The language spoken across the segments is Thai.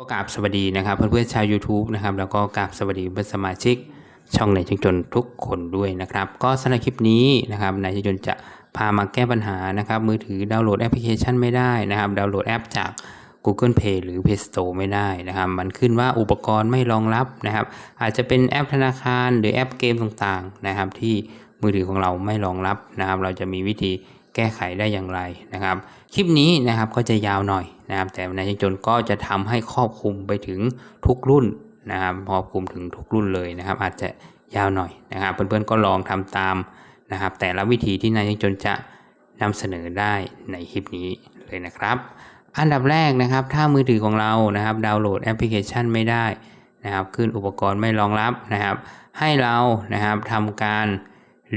ก็กราบสวัสดีนะครับเพื่อนๆชาว YouTube นะครับแล้วก็กราบสวัสดีเพื่อนสมาชิก ช่องในชิงจนทุกคนด้วยนะครับ ก็สำหรับคลิปนี้นะครับในชิงจนจะพามาแก้ปัญหานะครับ มือถือดาวน์โหลดแอปพลิเคชันไม่ได้นะครับ ดาวน์โหลดแอปจาก Google Play หรือ Play Store ไม่ได้นะครับ มันขึ้นว่าอุปกรณ์ไม่รองรับนะครับ อาจจะเป็นแอปธนาคารหรือแอปเกมต่างๆนะครับ ที่มือถือของเราไม่รองรับนะครับ เราจะมีวิธี แก้ไขได้อย่างไรนะครับ คลิปนี้นะครับก็จะยาวหน่อยนะครับ แต่นายจนก็จะทำให้ครอบคลุมไปถึงทุกรุ่นนะครับครอบคลุมถึงทุกรุ่นเลยนะครับ อาจจะยาวหน่อยนะครับ เพื่อนๆก็ลองทำตามนะครับ แต่ละวิธีที่นายจนจะนำเสนอได้ในคลิปนี้เลยนะครับ อันดับแรกนะครับ ถ้ามือถือของเรานะครับ ดาวน์โหลดแอปพลิเคชันไม่ได้นะครับขึ้นอุปกรณ์ไม่รองรับนะครับ ให้เรานะครับทำการ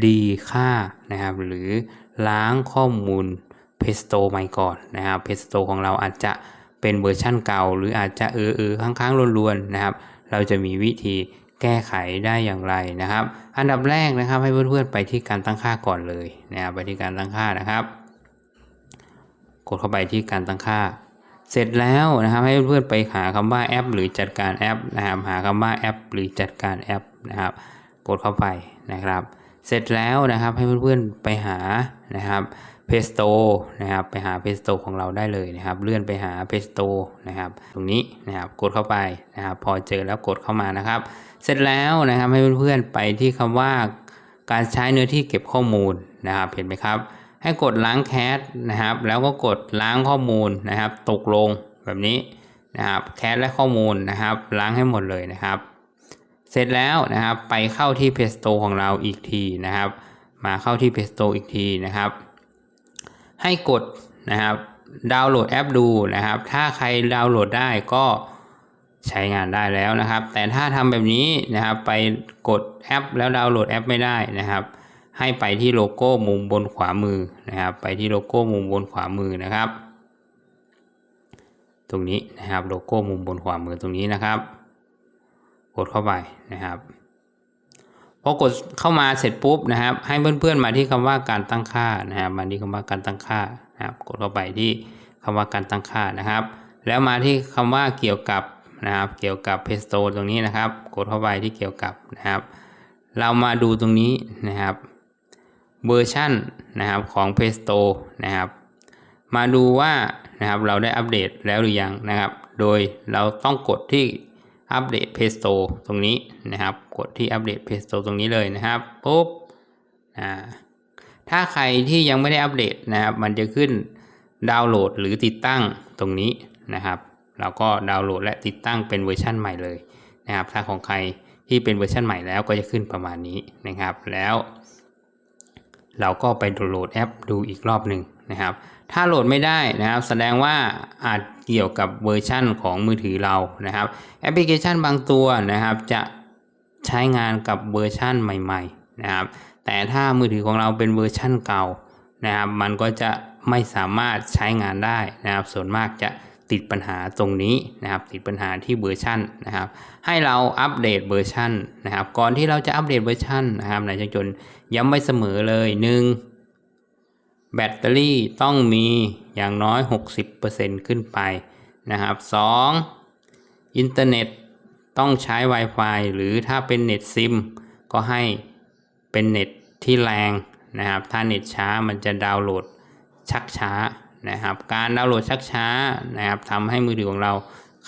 รีค่านะครับ หรือ ล้างข้อมูลเพสโตใหม่ก่อนนะครับเพสโตของเราอาจจะเป็นเวอร์ชั่นเก่า หรืออาจจะเออเออค้างๆรวนๆนะครับ เราจะมีวิธีแก้ไขได้อย่างไรนะครับ อันดับแรกนะครับให้เพื่อนๆไปที่การตั้งค่าก่อนเลยนะครับไปที่การตั้งค่านะครับ กดเข้าไปที่การตั้งค่า เสร็จแล้วนะครับให้เพื่อนๆไปหาคำว่าแอป หรือจัดการแอปนะครับหาคำว่าแอป หรือจัดการแอปนะครับ กดเข้าไปนะครับ เสร็จแล้วนะครับให้เพื่อนๆไปหานะครับเพสโตนะครับไปหาเพสโตของเราได้เลยนะครับ เลื่อนไปหาเพสโตนะครับตรงนี้นะครับกดเข้าไปนะครับ พอเจอแล้วกดเข้ามานะครับ เสร็จแล้วนะครับให้เพื่อนๆไปที่คำว่าการใช้เนื้อที่เก็บข้อมูลนะครับเห็นไหมครับ ให้กดล้างแคชนะครับ แล้วก็กดล้างข้อมูลนะครับ ตกลงแบบนี้นะครับแคชและข้อมูลนะครับ ล้างให้หมดเลยนะครับ เสร็จแล้วนะครับ ไปเข้าที่ Play Store ของเราอีกทีนะครับ มาเข้าที่ Play Store อีกทีนะครับ ให้กดนะครับดาวน์โหลดแอปดูนะครับ ถ้าใครดาวน์โหลดได้ก็ใช้งานได้แล้วนะครับ แต่ถ้าทำแบบนี้นะครับ ไปกดแอปแล้วดาวน์โหลดแอปไม่ได้นะครับ ให้ไปที่โลโก้มุมบนขวามือนะครับ ไปที่โลโก้มุมบนขวามือนะครับ ตรงนี้นะครับโลโก้มุมบนขวามือตรงนี้นะครับ กดเข้าไปนะครับพอกดเข้ามาเสร็จปุ๊บนะครับ ให้เพื่อนๆมาที่คำว่าการตั้งค่านะครับมาที่คำว่าการตั้งค่านะครับ กดเข้าไปที่คำว่าการตั้งค่านะครับ แล้วมาที่คำว่าเกี่ยวกับนะครับ เกี่ยวกับเพสโตตรงนี้นะครับ กดเข้าไปที่เกี่ยวกับนะครับ เรามาดูตรงนี้นะครับเวอร์ชันนะครับของเพสโตนะครับ มาดูว่านะครับเราได้อัปเดตแล้วหรือยังนะครับ โดยเราต้องกดที่ อัปเดตเพสโตตรงนี้นะครับ กดที่อัปเดตเพสโตตรงนี้เลยนะครับปุ๊บอ่าถ้าใครที่ยังไม่ได้อัปเดตนะครับ มันจะขึ้นดาวน์โหลดหรือติดตั้งตรงนี้นะครับเราก็ดาวน์โหลดและติดตั้งเป็นเวอร์ชันใหม่เลยนะครับ ถ้าของใครที่เป็นเวอร์ชันใหม่แล้วก็จะขึ้นประมาณนี้นะครับ แล้ว เราก็ไปโหลดแอปดูอีกรอบหนึ่งนะครับ ถ้าโหลดไม่ได้นะครับ แสดงว่าอาจเกี่ยวกับเวอร์ชั่นของมือถือเรานะครับ แอปพลิเคชันบางตัวนะครับ จะใช้งานกับเวอร์ชั่นใหม่ๆนะครับ แต่ถ้ามือถือของเราเป็นเวอร์ชั่นเก่านะครับ มันก็จะไม่สามารถใช้งานได้นะครับ ส่วนมากจะติดปัญหาตรงนี้นะครับ ติดปัญหาที่เวอร์ชันนะครับ ให้เราอัปเดตเวอร์ชันนะครับ ก่อนที่เราจะอัปเดตเวอร์ชันนะครับนายช่างจนย้ำไม่เสมอเลยหนึ่ง แบตเตอรี่ต้องมีอย่างน้อย 60%ขึ้นไปนะครับ 2. อินเทอร์เน็ตต้องใช้ Wi-Fi หรือถ้าเป็นเน็ตซิมก็ให้เป็นเน็ตที่แรงนะครับ ถ้าเน็ตช้ามันจะดาวน์โหลดชักช้านะครับ การดาวน์โหลดชักช้านะครับทำให้มือถือของเรา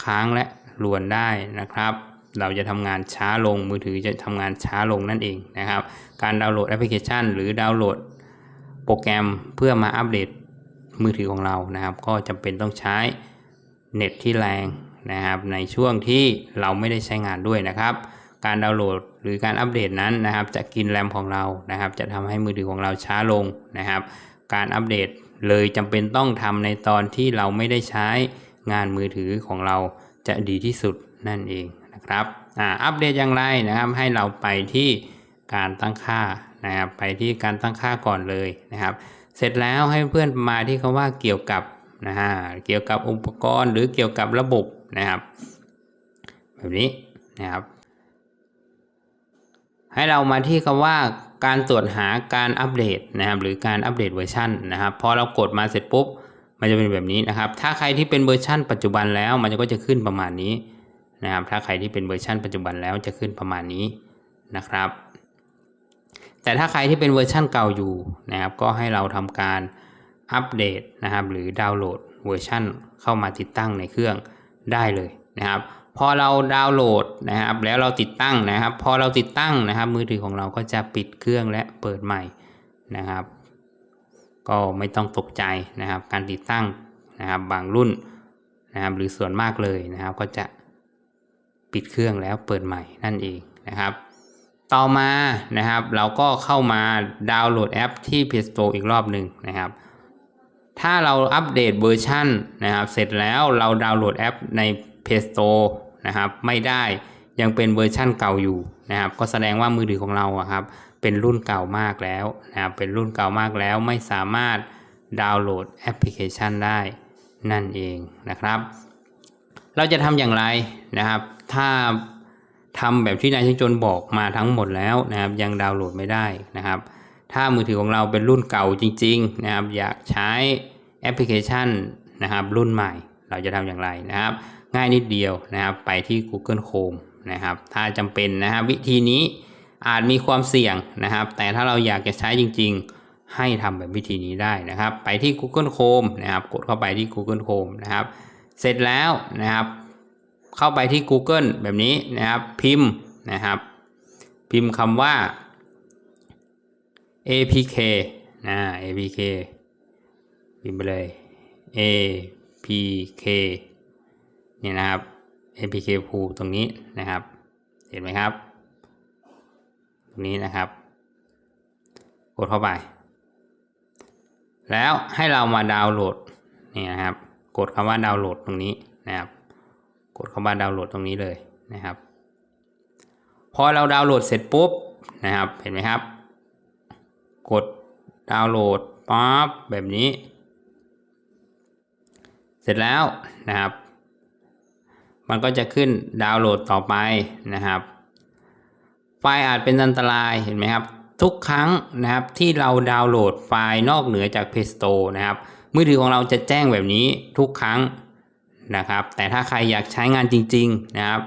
ค้างและรวนได้นะครับ เราจะทำงานช้าลงมือถือจะทำงานช้าลงนั่นเองนะครับ การดาวน์โหลดแอปพลิเคชัน หรือดาวน์โหลด รแกรมเพื่อมาอัปเดตมือถือของเรานะครับ ก็จำเป็นต้องใช้เน็ตที่แรงนะครับ ในช่วงที่เราไม่ได้ใช้งานด้วยนะครับ การดาวน์โหลดหรือการอัปเดตนั้นนะครับ จะกินแรมของเรานะครับ จะทำให้มือถือของเราช้าลงนะครับ การอัปเดตเลยจำเป็นต้องทำในตอนที่เราไม่ได้ใช้งานมือถือของเราจะดีที่สุดนั่นเองนะครับอ่าอัปเดตอย่างไรนะครับ ให้เราไปที่การตั้งค่า นะครับไปที่การตั้งค่าก่อนเลยนะครับ เสร็จแล้วให้เพื่อนมาที่คำว่าเกี่ยวกับนะฮะเกี่ยวกับอุปกรณ์หรือเกี่ยวกับระบบนะครับ แบบนี้นะครับ ให้เรามาที่คำว่าการตรวจหาการอัปเดตนะครับ หรือการอัปเดตเวอร์ชันนะครับพอเรากดมาเสร็จปุ๊บมันจะเป็นแบบนี้นะครับ ถ้าใครที่เป็นเวอร์ชั่นปัจจุบันแล้วมันก็จะขึ้นประมาณนี้นะครับ ถ้าใครที่เป็นเวอร์ชั่นปัจจุบันแล้วจะขึ้นประมาณนี้นะครับ แต่ถ้าใครที่เป็นเวอร์ชั่นเก่าอยู่นะครับก็ให้เราทำการอัปเดตนะครับ หรือดาวน์โหลดเวอร์ชันเข้ามาติดตั้งในเครื่องได้เลยนะครับ พอเราดาวน์โหลดนะครับ แล้วเราติดตั้งนะครับ พอเราติดตั้งนะครับ มือถือของเราก็จะปิดเครื่องและเปิดใหม่นะครับ ก็ไม่ต้องตกใจนะครับ การติดตั้งนะครับบางรุ่นนะครับหรือส่วนมากเลยนะครับ ก็จะปิดเครื่องแล้วเปิดใหม่นั่นเองนะครับ ต่อมานะครับ เราก็เข้ามาดาวน์โหลดแอปที่ Play Store อีกรอบหนึ่งนะครับ ถ้าเราอัปเดตเวอร์ชันนะครับ เสร็จแล้วเราดาวน์โหลดแอปใน Play Store นะครับ ไม่ได้ยังเป็นเวอร์ชั่นเก่าอยู่นะครับ ก็แสดงว่ามือถือของเราครับเป็นรุ่นเก่ามากแล้วนะครับ เป็นรุ่นเก่ามากแล้วไม่สามารถดาวน์โหลดแอปพลิเคชันได้นั่นเองนะครับ เราจะทำอย่างไรนะครับ ถ้า ทำแบบที่นายช่างจนบอกมาทั้งหมดแล้วนะครับ ยังดาวน์โหลดไม่ได้นะครับ ถ้ามือถือของเราเป็นรุ่นเก่าจริง ๆ นะครับ อยากใช้แอปพลิเคชันนะครับ รุ่นใหม่เราจะทำอย่างไรนะครับ ง่ายนิดเดียวนะครับ ไปที่ Google Chrome นะครับ ถ้าจำเป็นนะครับวิธีนี้อาจมีความเสี่ยงนะครับ แต่ถ้าเราอยากจะใช้จริง ๆ ให้ทำแบบวิธีนี้ได้นะครับ ไปที่ Google Chrome นะครับ กดเข้าไปที่ Google Chrome นะครับ เสร็จแล้วนะครับ เข้าไปที่ Google แบบนี้นะครับพิมพ์นะครับ พิมพ์คำว่า apk นะ apk พิมพ์ไปเลย apk เนี่ยนะครับ apk พูตรงนี้นะครับ เห็นไหมครับ ตรงนี้นะครับ กดเข้าไป แล้วให้เรามาดาวน์โหลดนี่นะครับ กดคำว่าดาวน์โหลดตรงนี้นะครับ กดคำว่าดาวน์โหลดตรงนี้เลยนะครับ พอเราดาวน์โหลดเสร็จปุ๊บนะครับ เห็นไหมครับ กดดาวน์โหลดปั๊บแบบนี้ เสร็จแล้วนะครับ มันก็จะขึ้นดาวน์โหลดต่อไปนะครับ ไฟล์อาจเป็นอันตรายเห็นไหมครับ ทุกครั้งนะครับที่เราดาวน์โหลดไฟล์นอกเหนือจาก Play Store นะครับมือถือของเราจะแจ้งแบบนี้ทุกครั้ง นะครับ แต่ถ้าใครอยากใช้งานจริง ๆนะครับ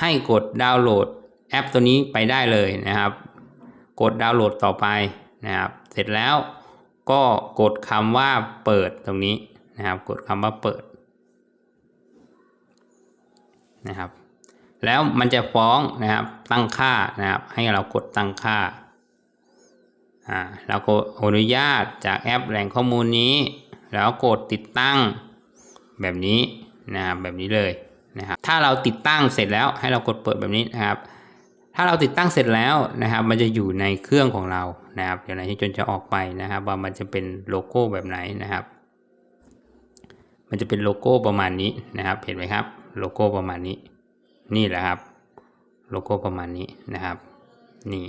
ให้กดดาวน์โหลดแอปตัวนี้ไปได้เลยนะครับ กดดาวน์โหลดต่อไปนะครับ เสร็จแล้วก็กดคำว่าเปิดตรงนี้นะครับ กดคำว่าเปิดนะครับ แล้วมันจะฟ้องนะครับตั้งค่านะครับ ให้เรากดตั้งค่าอ่าเราก็อนุญาตจากแอปแหล่งข้อมูลนี้ แล้วกดติดตั้งแบบนี้ นะครับแบบนี้เลยนะครับถ้าเราติดตั้งเสร็จแล้วให้เรากดเปิดแบบนี้นะครับถ้าเราติดตั้งเสร็จแล้วนะครับ มันจะอยู่ในเครื่องของเรานะครับเดี๋ยวไหนที่จนจะออกไปนะครับ ว่ามันจะเป็นโลโก้แบบไหนนะครับ มันจะเป็นโลโก้ประมาณนี้นะครับ เห็นไหมครับ โลโก้ประมาณนี้ นี่แหละครับ โลโก้ประมาณนี้นะครับ นี่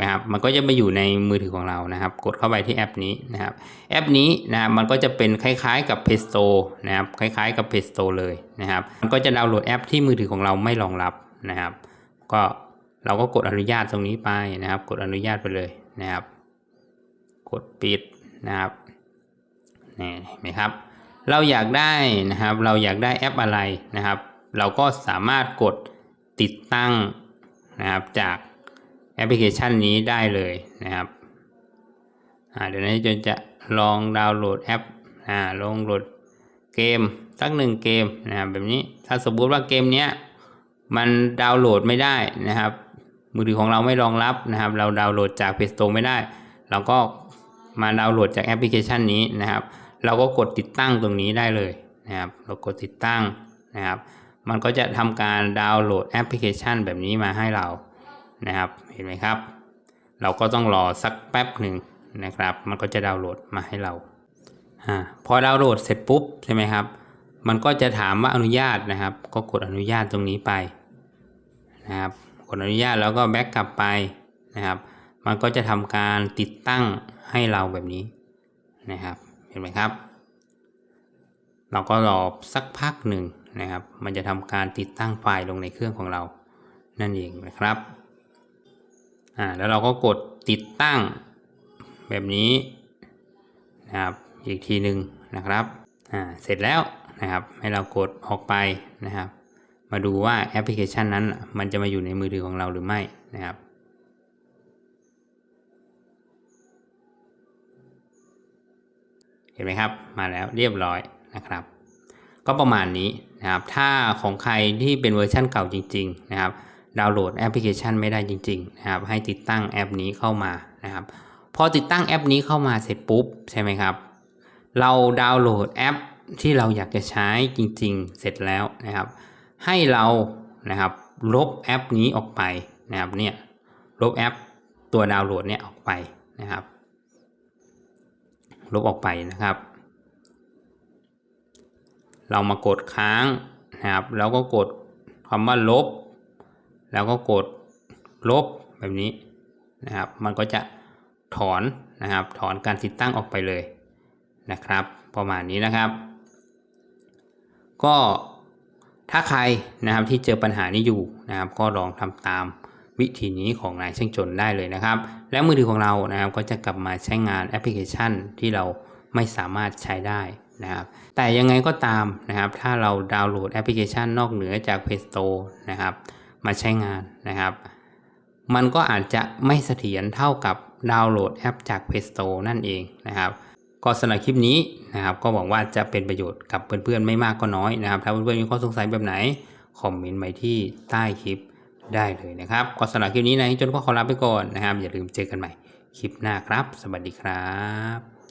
นะครับ มันก็จะมาอยู่ในมือถือของเรานะครับ กดเข้าไปที่แอปนี้นะครับ แอปนี้นะมันก็จะเป็นคล้ายๆกับ Play Store นะครับ คล้ายๆกับ Play Store เลยนะครับ มันก็จะดาวน์โหลดแอปที่มือถือของเราไม่รองรับนะครับ ก็เราก็กดอนุญาตตรงนี้ไปนะครับ กดอนุญาตไปเลยนะครับ กดปิดนะครับนี่เห็นไหมครับ เราอยากได้นะครับ เราอยากได้แอปอะไรนะครับ เราก็สามารถกดติดตั้งนะครับจาก แอปพลิเคชันนี้ได้เลยนะครับเดี๋ยวนี้จนจะลองดาวน์โหลดแอปอลองโหลดเกมสักหนึ่งเกมนะครับแบบนี้ถ้าสมมติว่าเกมเนี้ยมันดาวน์โหลดไม่ได้นะครับ มือถือของเราไม่รองรับนะครับ เราดาวน์โหลดจาก Play Store ไม่ได้ เราก็มาดาวน์โหลดจากแอปพลิเคชันนี้นะครับ เราก็กดติดตั้งตรงนี้ได้เลยนะครับเรากดติดตั้งนะครับ มันก็จะทำการดาวน์โหลดแอปพลิเคชันแบบนี้มาให้เรา นะครับเห็นไหมครับ เราก็ต้องรอสักแป๊บหนึ่งนะครับ มันก็จะดาวน์โหลดมาให้เราอาพอดาวน์โหลดเสร็จปุ๊บใช่ไหมครับ มันก็จะถามว่าอนุญาตนะครับ ก็กดอนุญาตตรงนี้ไปนะครับกดอนุญาตแล้วก็แบ็กกลับไปนะครับ มันก็จะทำการติดตั้งให้เราแบบนี้นะครับ เห็นไหมครับ เราก็รอสักพักหนึ่งนะครับ มันจะทำการติดตั้งไฟล์ลงในเครื่องของเรานั่นเองนะครับ อ่าแล้วเราก็กดติดตั้งแบบนี้นะครับอีกทีหนึ่งนะครับอ่าเสร็จแล้วนะครับให้เรากดออกไปนะครับ มาดูว่าแอปพลิเคชันนั้นมันจะมาอยู่ในมือถือของเราหรือไม่นะครับเห็นไหมครับ มาแล้วเรียบร้อยนะครับ ก็ประมาณนี้นะครับ ถ้าของใครที่เป็นเวอร์ชันเก่าจริง ๆ นะครับ ดาวน์โหลดแอปพลิเคชันไม่ได้จริงๆนะครับให้ติดตั้งแอปนี้เข้ามานะครับพอติดตั้งแอปนี้เข้ามาเสร็จปุ๊บใช่ไหมครับ เราดาวน์โหลดแอปที่เราอยากจะใช้จริง ๆ เสร็จแล้วนะครับ ให้เรานะครับลบแอปนี้ออกไปนะครับเนี่ยลบแอปตัวดาวน์โหลดเนี่ยออกไปนะครับ ลบออกไปนะครับ เรามากดค้างนะครับ แล้วก็กดคำว่าลบ แล้วก็กดลบแบบนี้นะครับ มันก็จะถอนนะครับ ถอนการติดตั้งออกไปเลยนะครับ ประมาณนี้นะครับ ก็ถ้าใครนะครับที่เจอปัญหานี้อยู่นะครับ ก็ลองทำตามวิธีนี้ของนายช่างจนได้เลยนะครับ และมือถือของเรานะครับก็จะกลับมาใช้งานแอปพลิเคชันที่เราไม่สามารถใช้ได้นะครับ แต่ยังไงก็ตามนะครับ ถ้าเราดาวน์โหลดแอปพลิเคชันนอกเหนือจาก Play Store นะครับ มาใช้งานนะครับ มันก็อาจจะไม่เสถียรเท่ากับดาวน์โหลดแอปจาก Play Store นั่นเองนะครับ ก็สำหรับคลิปนี้นะครับ ก็หวังว่าจะเป็นประโยชน์กับเพื่อนๆไม่มากก็น้อยนะครับ ถ้าเพื่อนๆมีข้อสงสัยแบบไหน คอมเมนต์ไว้ที่ใต้คลิปได้เลยนะครับ ก็สำหรับคลิปนี้นายจนก็ขอลาไปก่อนนะครับ อย่าลืมเจอกันใหม่คลิปหน้าครับ สวัสดีครับ